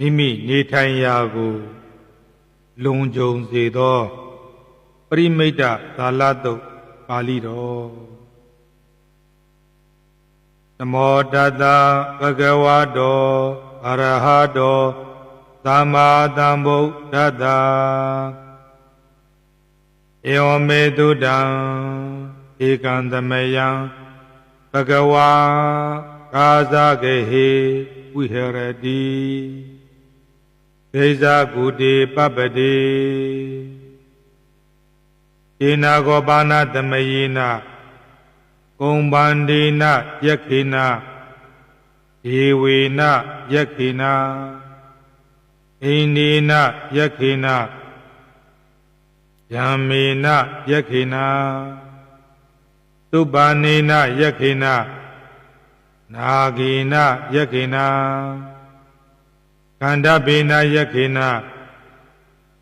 မိမိနေထိုင်ရာကို လုံခြုံစေသောပရိမိတ်တသာလတုတ်ပါဠိတော်နမောတတဗုဒ္ဓဝါတောအရဟတောသမ္မာသမ္ဗုဒ္ဓတ္တဧဝမေတုတံဧကံသမယံဘဂဝါကာဇဂေဟိဝိဟရတိ ဒေဇာကုတိပပတိဧနာကောပါဏသမယေနကုံဗန္ဒေနယက္ခိနာဧဝေနယက္ခိနာအိန္ဒေနယက္ခိနာယံမေနယက္ခိနာသုပါနေနယက္ခိနာနာဂေနယက္ခိနာ ကန္တပေနယက္ခိနာ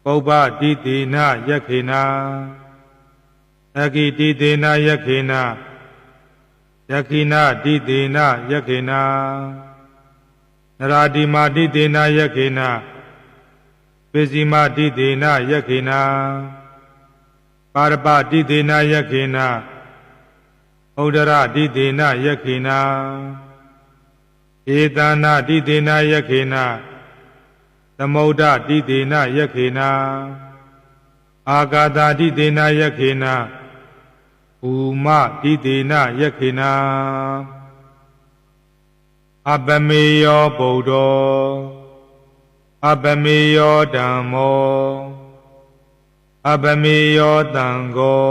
ပုပ္ပတိတိနယက္ခိနာအကိတိတေနယက္ခိနာယက္ခိနာတိတေနယက္ခိနာနရာတိမာတိတေနယက္ခိနာပိစီမာတိတေနယက္ခိနာပါရပတိတေနယက္ခိနာဩဒရတိတေနယက္ခိနာဧတနာတိတေနယက္ခိနာ သမုဒ္ဒတိတေနယက္ခိနာအာဂါတာတိတေနယက္ခိနာဘူမတိတေနယက္ခိနာအပမေယောဗုဒ္ဓောအပမေယောဓမ္မောအပမေယောတံဃော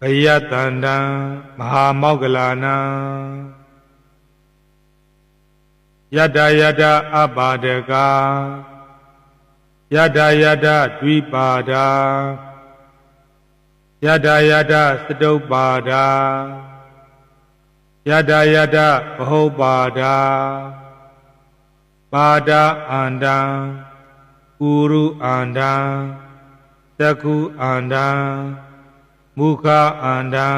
ဘယတန္တံမဟာမောဂလနံ ယတယတအပါဒကာယတယတဒွိပါဒာယတယတစတုပ္ပါဒာယတယတဘဟုပါဒာပါဒအန္တံကုရုအန္တံသကုအန္တံမုခအန္တံ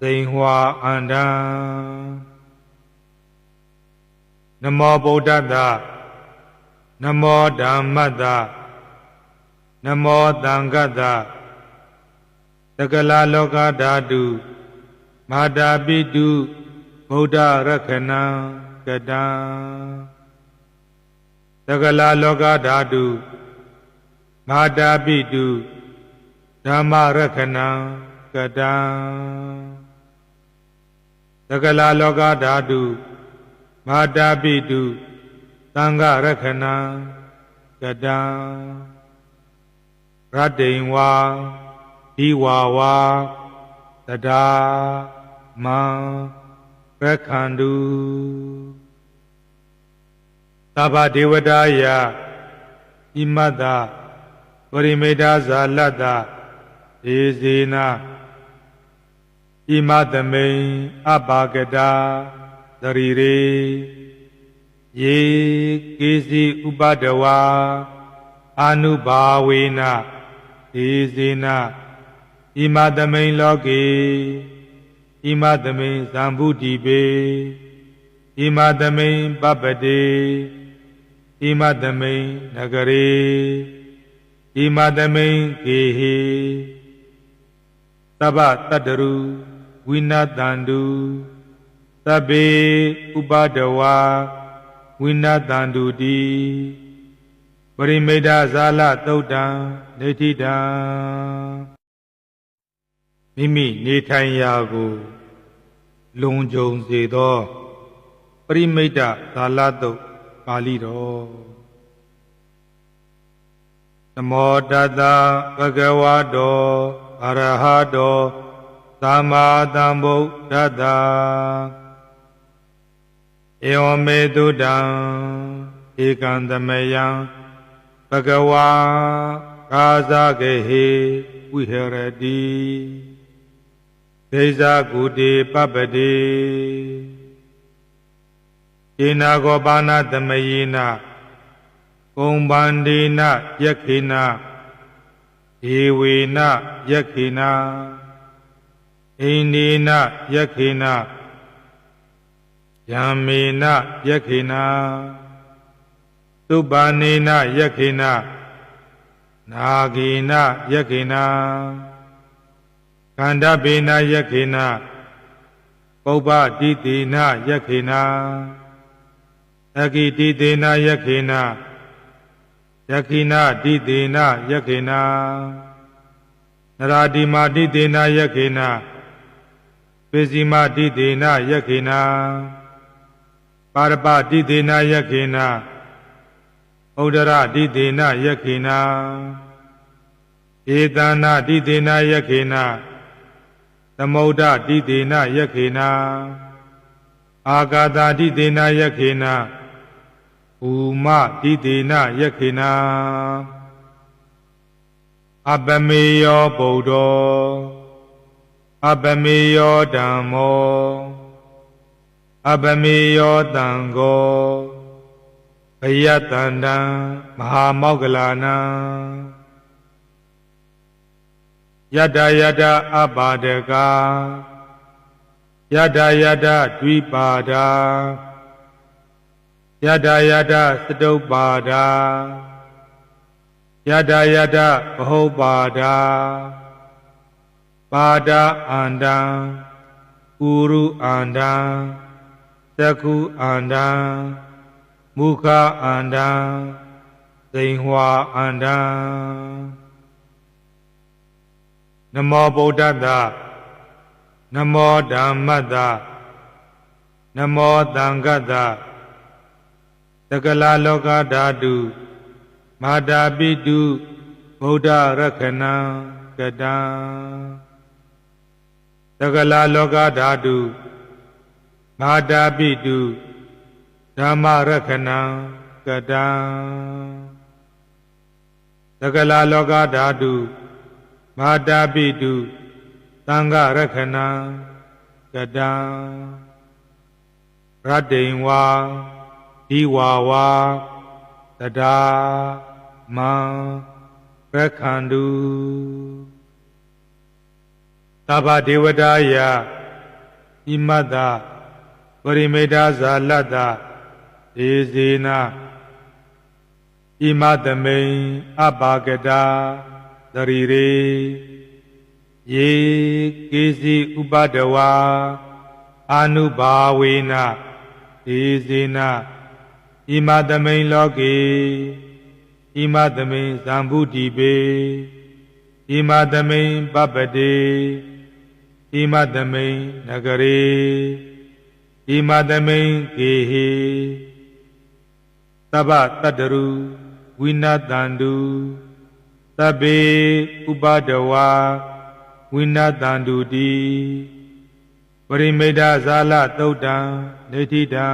သိင်္ဟွာအန္တံ နမောဗုဒ္ဓတ္တနမောဓမ္မတ္တနမောသံဃတ္တတကလာလောကဓာတုမာတာပိတုဗုဒ္ဓရခဏံကတံတကလာလောကဓာတုမာတာပိတုဓမ္မရခဏံကတံတကလာလောကဓာတု မာတာပိတုသံဃရခဏံကတံရတ္တိံဝါဒီဝါဝါတဒါမံရခန္တုသဗ္ဗဒေဝတာယဣမတ္တပရိမေတ္တာဇာလတ္တဧဇေနာဣမသမိန်အပါကတာ သရီရေယေကေစီဥပဒဝါအာနုဘာဝေနဧဇေနာဣမသမိန်လောကေဣမသမိန်သံဗုတိပေဣမသမိန်ပပတေဣမသမိန်နဂရေဣမသမိန်ကေဟိသဗ္ဗတတ္တရုဝိနတန္တု သဗ္ဗေဥပဒဝါဝိနတန္တုတိပရိမိတ်ဇာလသုတ်တံနေတိတံမိမိနေထိုင်ရာကို လုံခြုံစေသောပရိမိတ်ဇာလသုတ်ပါဠိတော်နမောတတဗုဒ္ဓဝါတောအရဟတောသမ္မာသမ္ဗုဒ္ဓတ္တ ဧဝမေတုတံဧကံသမယံဘဂဝါကာဇဂေဟိဝိဟရတိဒေဇာကုတိပပတိဧနာကောပါဏသမယေနကုံဗန္ဒေနယက္ခိနာဧဝေနယက္ခိနာအိန္ဒေနယက္ခိနာ ယံမေနယက္ခိနာသုပ္ပန္နေနယက္ခိနနာဂေနယက္ခိနကန္တဗေနယက္ခိနပုပ္ပတိတိနယက္ခိနအကိတိတေနယက္ခိနယက္ခိနတိတေနယက္ခိနနရာတိမာတိတေနယက္ခိနပေစီမာတိတေနယက္ခိန ပါရပတိတေနယက္ခိနဩဒရတိတေနယက္ခိနဧတနာတိတေနယက္ခိနသမုဒ္ဒတိတေနယက္ခိနအာဂာတာတိတေနယက္ခိနဥမတိတေနယက္ခိနအပမေယောဗုဒ္ဓောအပမေယောဓမ္မော အပမေယောတံဃောဘယတန္တံမဟာမောဂလနာယတယတအပါဒကာယတယတဒွိပါဒာယတယတသတုပ္ပါဒာယတယတဘဟုပါဒာပါဒအန္တံဥရုအန္တံ သက္ခုအန္တံမုခအန္တံသိင်္ဟဝအန္တံနမောဗုဒ္ဓတ္တနမောဓမ္မတ္တနမောသံဃတ္တတကလာလောကဓာတုမာတာပိတုဗုဒ္ဓရခဏံကတံတကလာလောကဓာတု မာတာပိတုဓမ္မရခဏံကတံတကလာလောကဓာတုမာတာပိတုသံဃရခဏံကတံရတ္တိံဝါဒီဝါဝါတဒါမံရခန္တုသဗ္ဗဒေဝတာယဣမတ္တ ပရိမေတဇာလတ္တဧဇေနဣမသမိန်အပါကတာသရီရေယေကေစီဥပဒဝါအာနုဘာဝေနဧဇေနဣမသမိန်လောကေဣမသမိန်သံဗုတိပေဣမသမိန်ပပတေဣမသမိန်နဂရေ ဣမသမိန်ကေဟေသဗ္ဗတတ္တရုဝိနတန္တုသဗ္ဗေဥပဒဝါဝိနတန္တုတိပရိမိဒဇာလသုတ်တံနေတိတံ